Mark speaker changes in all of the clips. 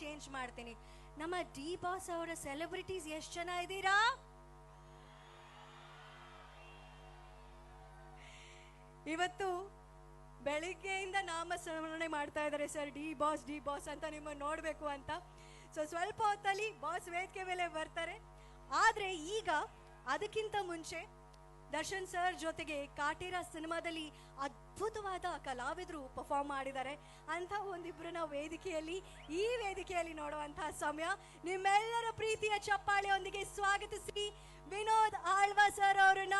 Speaker 1: Change ಮಾಡ್ತೀನಿ. ನಮ್ಮ D boss ಅವರ ಸೆಲೆಬ್ರಿಟೀಸ್ ಎಷ್ಟು ಜನ ಇದ್ದೀರಾ? ಇವತ್ತು ಬೆಳಿಗ್ಗೆಯಿಂದ ನಾಮಸ್ಮರಣೆ ಮಾಡ್ತಾ ಇದ್ದಾರೆ sir. D boss D boss ಅಂತ ನಿಮ್ಮನ್ನು ನೋಡಬೇಕು ಅಂತ. ಸೊ ಸ್ವಲ್ಪ ಹೊತ್ತಲ್ಲಿ ಬಾಸ್ ವೇದಿಕೆ ಮೇಲೆ ಬರ್ತಾರೆ. ಆದ್ರೆ ಈಗ ಅದಕ್ಕಿಂತ ಮುಂಚೆ ದರ್ಶನ್ ಸರ್ ಜೊತೆಗೆ ಕಾಟೇರ ಸಿನಿಮಾದಲ್ಲಿ ಅದ್ಭುತವಾದ ಕಲಾವಿದರು ಪರ್ಫಾರ್ಮ್ ಮಾಡಿದ್ದಾರೆ. ಅಂತ ಒಂದಿಬ್ರನ್ನ ವೇದಿಕೆಯಲ್ಲಿ, ಈ ವೇದಿಕೆಯಲ್ಲಿ ನೋಡುವಂತಹ ಸಮಯ. ನಿಮ್ಮೆಲ್ಲರ ಪ್ರೀತಿಯ ಚಪ್ಪಾಳೆಯೊಂದಿಗೆ ಸ್ವಾಗತಿಸಿ ವಿನೋದ್ ಆಳ್ವಾ ಸರ್ ಅವರನ್ನ,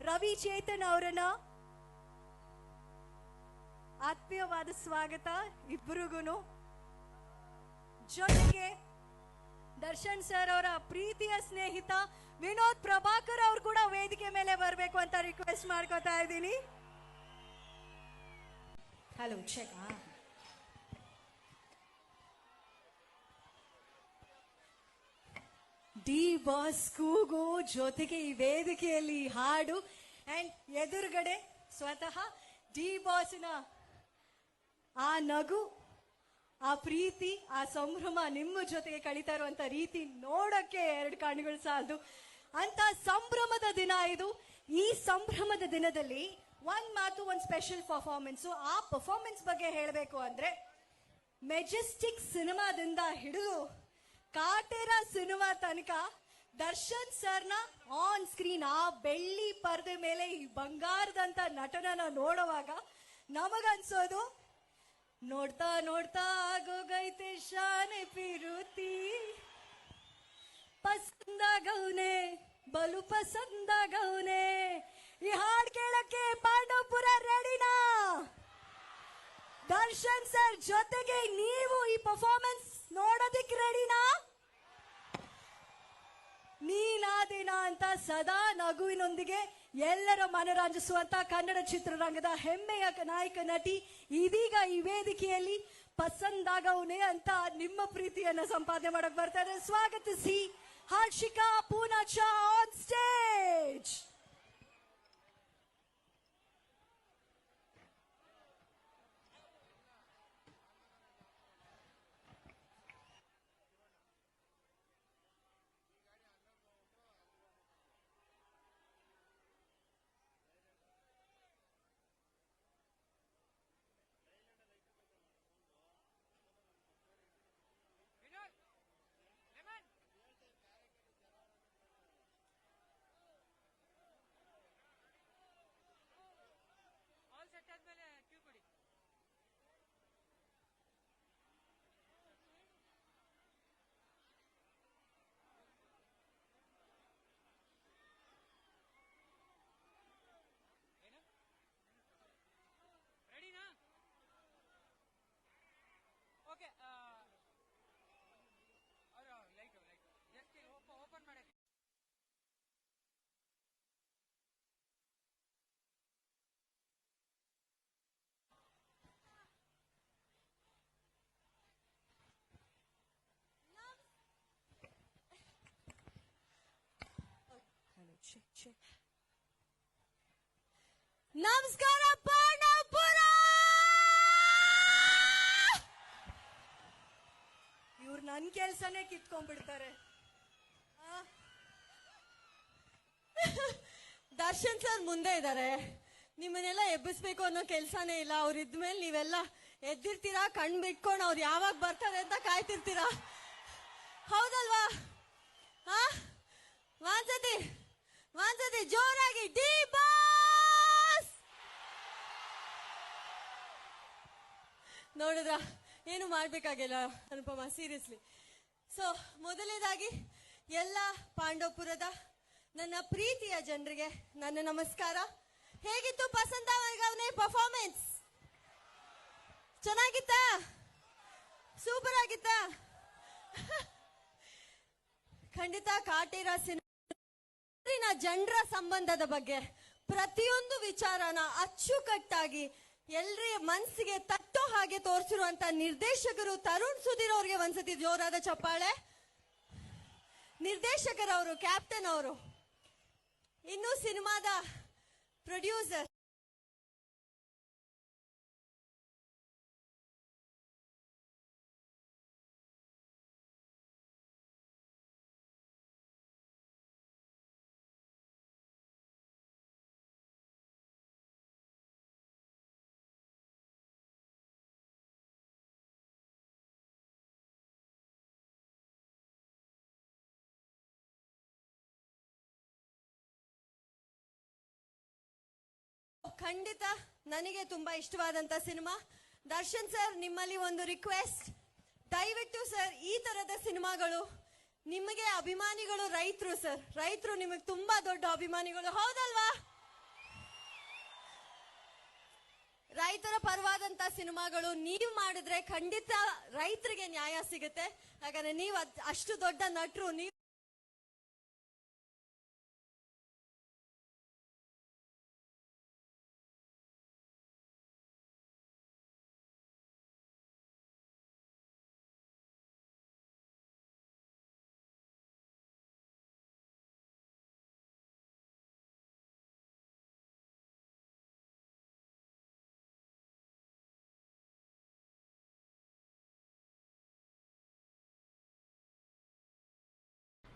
Speaker 1: ರವಿ ಚೇತನ್ ಅವರನ್ನ. ಆತ್ಮೀಯವಾದ ಸ್ವಾಗತ ಇಬ್ಬರಿಗೂ ಜೊತೆಗೆ ದರ್ಶನ್ ಸರ್ ಅವರ ಪ್ರೀತಿಯ ಸ್ನೇಹಿತ ವಿನೋದ್ ಪ್ರಭಾಕರ್ ಅವ್ರು ಕೂಡ ವೇದಿಕೆ ಮೇಲೆ ಬರಬೇಕು ಅಂತ ರಿಕ್ವೆಸ್ಟ್ ಮಾಡ್ಕೋತಾ ಇದ್ದೀನಿ. ಹಲೋ ಚೆಕ್ ಡಿ ಬಾಸ್ ಕೂಗು ಜೊತೆಗೆ ಈ ವೇದಿಕೆಯಲ್ಲಿ ಹಾಡು ಅಂಡ್ ಎದುರುಗಡೆ ಸ್ವತಃ ಡಿ ಬಾಸ್ನ ಆ ನಗು ಆ ಪ್ರೀತಿ, ಆ ಸಂಭ್ರಮ ನಿಮ್ಮ ಜೊತೆಗೆ ಕಳೀತಾ ಇರುವಂತ ರೀತಿ ನೋಡಕ್ಕೆ ಎರಡು ಕಣ್ಣುಗಳು ಸಾಲದು. ಅಂತ ಸಂಭ್ರಮದ ದಿನ ಇದು. ಈ ಸಂಭ್ರಮದ ದಿನದಲ್ಲಿ ಒಂದ್ ಮಾತು, ಒಂದ್ ಸ್ಪೆಷಲ್ ಪರ್ಫಾರ್ಮೆನ್ಸ್ ಆ ಪರ್ಫಾರ್ಮೆನ್ಸ್ ಬಗ್ಗೆ ಹೇಳಬೇಕು ಅಂದ್ರೆ ಮೆಜೆಸ್ಟಿಕ್ ಸಿನಿಮಾದಿಂದ ಹಿಡಿದು ಕಾಟೇರ ಸಿನಿಮಾ ತನಕ ದರ್ಶನ್ ಸರ್ನ ಆನ್ ಸ್ಕ್ರೀನ್ ಆ ಬೆಳ್ಳಿ ಪರದೆ ಮೇಲೆ ಈ ಬಂಗಾರದಂತ ನಟನನ ನೋಡುವಾಗ ನಮಗನ್ಸೋದು ನೋಡ್ತಾ ನೋಡ್ತಾ ಆಗೋಗೈತೆ ಶಾನೆ ಪಿರುತಿ. ಪಸಂದಾಗವ್ನೆ ಬಲು ಪಸಂದಾಗವ್ನೆ ಈ ಹಾಡ್ ಕೇಳಕ್ಕೆ ಪಾಂಡವಪುರ ರೆಡಿನಾ ದರ್ಶನ್ ಸರ್ ಜೊತೆಗೆ ನೀವು ಈ ಪರ್ಫಾರ್ಮೆನ್ಸ್ ನೋಡೋದಿಕ್ ರೆಡಿನಾ ಅಂತ ಸದಾ ನಗುವಿನೊಂದಿಗೆ ಎಲ್ಲರ ಮನರಂಜಿಸುವಂತ ಕನ್ನಡ ಚಿತ್ರರಂಗದ ಹೆಮ್ಮೆಯ ನಾಯಕ ನಟಿ ಇದೀಗ ಈ ವೇದಿಕೆಯಲ್ಲಿ ಪಸಂದಾಗವನೇ ಅಂತ ನಿಮ್ಮ ಪ್ರೀತಿಯನ್ನ ಸಂಪಾದನೆ ಮಾಡಕ್ ಬರ್ತಾರೆ. ಸ್ವಾಗತಿಸಿ
Speaker 2: Harshika Poonacha on stage okay ಅವರು ಲೈಟು ಲೈಟು ಜಸ್ಟ್ ಓಪನ್ ಮಾಡಕ್ಕೆ
Speaker 1: ನಮಸ್ಕಾರ ಕೆಲ್ಸನೇ ಕಿತ್ಕೊಂಡ್ಬಿಡ್ತಾರೆ.
Speaker 3: ದರ್ಶನ್ ಸರ್ ಮುಂದೆ ಇದ್ದಾರೆ. ನಿಮ್ಮನ್ನೆಲ್ಲ ಎಬ್ಬಿಸ್ಬೇಕು ಅನ್ನೋ ಕೆಲ್ಸಾನೇ ಇಲ್ಲ. ಅವ್ರು ಇದ್ಮೇಲೆ ನೀವೆಲ್ಲ ಎದ್ದಿರ್ತೀರಾ, ಕಣ್ ಬಿಟ್ಕೊಂಡು ಅವ್ರು ಯಾವಾಗ ಬರ್ತಾರೆ ಅಂತ ಕಾಯ್ತಿರ್ತೀರಾ? ಹೌದಲ್ವಾ? ಹಾ ವಾಂಸತಿ ವಾಂಸತಿ ಜೋರಾಗಿ, ಡಿ ಬಾಸ್! ನೋಡಿದ್ರ? ಏನು ಮಾಡ್ಬೇಕಾಗಿಲ್ಲ, ಅನುಪಮ ಸೀರಿಯಸ್ಲಿ ಸೊ ಮೊದಲನೇದಾಗಿ, ಎಲ್ಲ ಪಾಂಡವಪುರದ ನನ್ನ ಪ್ರೀತಿಯ ಜನರಿಗೆ ನನ್ನ ನಮಸ್ಕಾರ. ಹೇಗಿತ್ತು ಪಸಂದ ವರ್ಗಾವಣೆ ಪರ್ಫಾರ್ಮೆನ್ಸ್ ಚೆನ್ನಾಗಿತ್ತಾ? ಸೂಪರ್ ಆಗಿತ್ತಾ? ಖಂಡಿತ ಕಾಟೇರ ಸಿನಿಮಾ, ಜನರ ಸಂಬಂಧದ ಬಗ್ಗೆ ಪ್ರತಿಯೊಂದು ವಿಚಾರನ ಅಚ್ಚುಕಟ್ಟಾಗಿ ಎಲ್ರ ಮನ್ಸಿಗೆ ತಟ್ಟೋ ಹಾಗೆ ತೋರಿಸಿರುವಂತ ನಿರ್ದೇಶಕರು ತರುಣ್ ಸುಧೀರ್ ಅವ್ರಿಗೆ ಒಂದ್ಸತಿ ಜೋರಾದ ಚಪ್ಪಾಳೆ. ನಿರ್ದೇಶಕರವರು ಕ್ಯಾಪ್ಟನ್ ಅವರು. ಇನ್ನು ಸಿನಿಮಾದ ಪ್ರೊಡ್ಯೂಸರ್ ಖಂಡಿತ ನನಗೆ ತುಂಬಾ ಇಷ್ಟವಾದಂತ ಸಿನಿಮಾ. ದರ್ಶನ್ ಸರ್, ನಿಮ್ಮಲ್ಲಿ ಒಂದು ರಿಕ್ವೆಸ್ಟ್ ದಯವಿಟ್ಟು ಸರ್, ಈ ತರದ ಸಿನಿಮಾಗಳು ನಿಮಗೆ ಅಭಿಮಾನಿಗಳು ರೈತರು ಸರ್. ರೈತರು ನಿಮಗೆ ತುಂಬಾ ದೊಡ್ಡ ಅಭಿಮಾನಿಗಳು. ಹೌದಲ್ವಾ? ರೈತರ ಪರವಾದಂತ ಸಿನಿಮಾಗಳು ನೀವು ಮಾಡಿದ್ರೆ ಖಂಡಿತ ರೈತರಿಗೆ ನ್ಯಾಯ ಸಿಗುತ್ತೆ. ಯಾಕಂದ್ರೆ ನೀವು ಅಷ್ಟು ದೊಡ್ಡ ನಟರು, ನೀವು